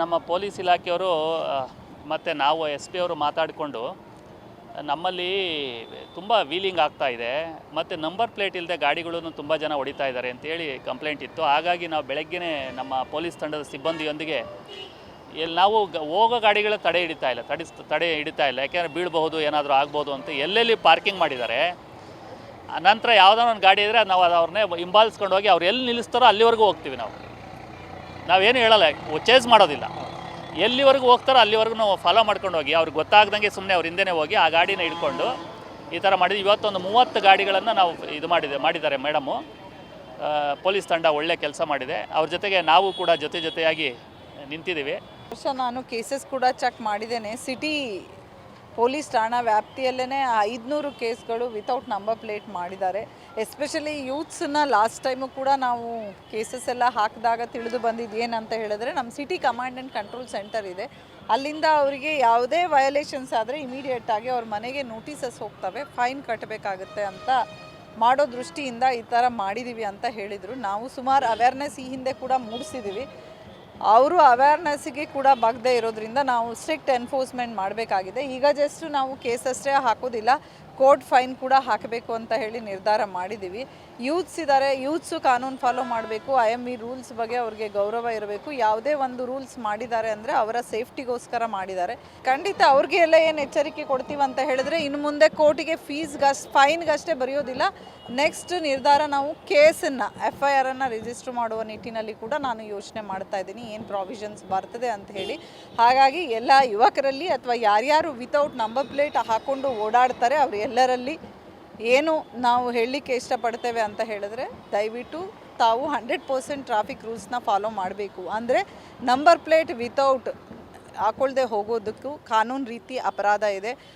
ನಮ್ಮ ಪೊಲೀಸ್ ಇಲಾಖೆಯವರು ಮತ್ತು ನಾವು ಎಸ್ ಪಿ ಅವರು ಮಾತಾಡಿಕೊಂಡು, ನಮ್ಮಲ್ಲಿ ತುಂಬ ವೀಲಿಂಗ್ ಆಗ್ತಾ ಇದೆ. ಮತ್ತು ನಂಬರ್ ಪ್ಲೇಟ್ ಇಲ್ಲದೆ ಗಾಡಿಗಳನ್ನು ತುಂಬ ಜನ ಹೊಡಿತಾ ಇದ್ದಾರೆ ಅಂತೇಳಿ ಕಂಪ್ಲೇಂಟ್ ಇತ್ತು. ಹಾಗಾಗಿ ನಾವು ಬೆಳಗ್ಗೆನೇ ನಮ್ಮ ಪೊಲೀಸ್ ತಂಡದ ಸಿಬ್ಬಂದಿಯೊಂದಿಗೆ ಎಲ್ಲಿ ನಾವು ಹೋಗೋ ಗಾಡಿಗಳ ತಡೆ ಹಿಡಿತಾ ಇಲ್ಲ, ತಡಿಸ್, ತಡೆ ಹಿಡಿತಾ ಇಲ್ಲ. ಯಾಕೆಂದರೆ ಬೀಳಬಹುದು, ಏನಾದರೂ ಆಗ್ಬೋದು ಅಂತ ಎಲ್ಲೆಲ್ಲಿ ಪಾರ್ಕಿಂಗ್ ಮಾಡಿದ್ದಾರೆ. ನಂತರ ಯಾವುದಾದ್ರು ಒಂದು ಗಾಡಿ ಇದ್ದರೆ ನಾವು ಅವ್ರನ್ನೇ ಹಿಂಬಾಲಿಸ್ಕೊಂಡು ಹೋಗಿ ಅವ್ರು ಎಲ್ಲಿ ನಿಲ್ಲಿಸ್ತಾರೋ ಅಲ್ಲಿವರೆಗೂ ಹೋಗ್ತೀವಿ ನಾವು. ನಾವೇನು ಹೇಳಲ್ಲ ಚೇಸ್ ಮಾಡೋದಿಲ್ಲ. ಎಲ್ಲಿವರೆಗೂ ಹೋಗ್ತಾರೋ ಅಲ್ಲಿವರೆಗೂ ನಾವು ಫಾಲೋ ಮಾಡ್ಕೊಂಡು ಹೋಗಿ, ಅವ್ರಿಗೆ ಗೊತ್ತಾಗ್ದಂಗೆ ಸುಮ್ಮನೆ ಅವ್ರ ಹಿಂದೆನೇ ಹೋಗಿ ಆ ಗಾಡಿನ ಹಿಡ್ಕೊಂಡು ಈ ಥರ ಮಾಡಿದ್ವಿ. ಇವತ್ತೊಂದು ಮೂವತ್ತು ಗಾಡಿಗಳನ್ನು ನಾವು ಇದು ಮಾಡಿದೆ, ಮಾಡಿದ್ದಾರೆ ಮೇಡಮು. ಪೊಲೀಸ್ ತಂಡ ಒಳ್ಳೆ ಕೆಲಸ ಮಾಡಿದೆ. ಅವ್ರ ಜೊತೆಗೆ ನಾವು ಕೂಡ ಜೊತೆ ಜೊತೆಯಾಗಿ ನಿಂತಿದ್ದೀವಿ. ವರ್ಷ ನಾನು ಕೇಸಸ್ ಕೂಡ ಚೆಕ್ ಮಾಡಿದ್ದೇನೆ. ಸಿಟಿ ಪೊಲೀಸ್ ಠಾಣಾ ವ್ಯಾಪ್ತಿಯಲ್ಲೇ ಐದುನೂರು ಕೇಸ್ಗಳು ವಿತೌಟ್ ನಂಬರ್ ಪ್ಲೇಟ್ ಮಾಡಿದ್ದಾರೆ. ಎಸ್ಪೆಷಲಿ ಯೂತ್ಸನ್ನ ಲಾಸ್ಟ್ ಟೈಮು ಕೂಡ ನಾವು ಕೇಸಸ್ ಎಲ್ಲ ಹಾಕಿದಾಗ ತಿಳಿದು ಬಂದಿದ್ದು ಏನಂತ ಹೇಳಿದ್ರೆ ನಮ್ಮ city command and control centre ಇದೆ. ಅಲ್ಲಿಂದ ಅವರಿಗೆ ಯಾವುದೇ ವಯಲೇಷನ್ಸ್ ಆದರೆ ಇಮಿಡಿಯೇಟಾಗಿ ಅವ್ರ ಮನೆಗೆ ನೋಟಿಸಸ್ ಹೋಗ್ತವೆ ಫೈನ್ ಕಟ್ಟಬೇಕಾಗುತ್ತೆ ಅಂತ ಮಾಡೋ ದೃಷ್ಟಿಯಿಂದ ಈ ಥರ ಮಾಡಿದ್ದೀವಿ ಅಂತ ಹೇಳಿದರು. ನಾವು ಸುಮಾರು ಅವೇರ್ನೆಸ್ ಈ ಹಿಂದೆ ಕೂಡ ಮೂಡಿಸಿದ್ದೀವಿ ಅವರು ಅವೇರ್ನೆಸ್ಸಿಗೆ ಕೂಡ ಬಗ್ದೇ ಇರೋದ್ರಿಂದ ನಾವು ಸ್ಟ್ರಿಕ್ಟ್ ಎನ್ಫೋರ್ಸ್ಮೆಂಟ್ ಮಾಡಬೇಕಾಗಿದೆ. ಈಗ ಜಸ್ಟ್ ನಾವು ಕೇಸ್ ಅಷ್ಟೇ ಹಾಕೋದಿಲ್ಲ. ಕೋರ್ಟ್ ಫೈನ್ ಕೂಡ ಹಾಕಬೇಕು ಅಂತ ಹೇಳಿ ನಿರ್ಧಾರ ಮಾಡಿದ್ದೀವಿ. ಯೂತ್ಸ್ ಇದ್ದಾರೆ ಯೂತ್ಸು ಕಾನೂನು ಫಾಲೋ ಮಾಡಬೇಕು, ಐ ಎಂ ಇ ರೂಲ್ಸ್ ಬಗ್ಗೆ ಅವ್ರಿಗೆ ಗೌರವ ಇರಬೇಕು. ಯಾವುದೇ ಒಂದು ರೂಲ್ಸ್ ಮಾಡಿದ್ದಾರೆ ಅಂದರೆ ಅವರ ಸೇಫ್ಟಿಗೋಸ್ಕರ ಮಾಡಿದ್ದಾರೆ. ಖಂಡಿತ ಅವ್ರಿಗೆ ಎಲ್ಲ ಏನು ಎಚ್ಚರಿಕೆ ಕೊಡ್ತೀವಿ ಅಂತ ಹೇಳಿದ್ರೆ ಇನ್ನು ಮುಂದೆ ಕೋರ್ಟಿಗೆ ಫೀಸ್ಗಷ್ಟು ಫೈನ್ಗಷ್ಟೇ ಬರೆಯೋದಿಲ್ಲ. ನೆಕ್ಸ್ಟ್ ನಿರ್ಧಾರ ನಾವು ಕೇಸನ್ನು ಎಫ್ ಐ ಆರನ್ನು ರಿಜಿಸ್ಟರ್ ಮಾಡುವ ನಿಟ್ಟಿನಲ್ಲಿ ಕೂಡ ನಾನು ಯೋಚನೆ ಮಾಡ್ತಾ ಇದ್ದೀನಿ. ಏನು ಪ್ರಾವಿಷನ್ಸ್ ಬರ್ತದೆ ಅಂತ ಹೇಳಿ. ಹಾಗಾಗಿ ಎಲ್ಲ ಯುವಕರಲ್ಲಿ ಅಥವಾ ಯಾರ್ಯಾರು ವಿತೌಟ್ ನಂಬರ್ ಪ್ಲೇಟ್ ಹಾಕ್ಕೊಂಡು ಓಡಾಡ್ತಾರೆ, ಅವ್ರು ಎಲ್ಲರಲ್ಲಿ ಏನು ನಾವು ಹೇಳಲಿಕ್ಕೆ ಇಷ್ಟಪಡ್ತೇವೆ ಅಂತ ಹೇಳಿದ್ರೆ ದಯವಿಟ್ಟು ತಾವು ಹಂಡ್ರೆಡ್ ಪರ್ಸೆಂಟ್ ಟ್ರಾಫಿಕ್ ರೂಲ್ಸ್ನ ಫಾಲೋ ಮಾಡಬೇಕು. ಅಂದರೆ ನಂಬರ್ ಪ್ಲೇಟ್ ವಿತೌಟ್ ಹಾಕೊಳ್ದೆ ಹೋಗೋದಕ್ಕೂ ಕಾನೂನು ರೀತಿ ಅಪರಾಧ ಇದೆ.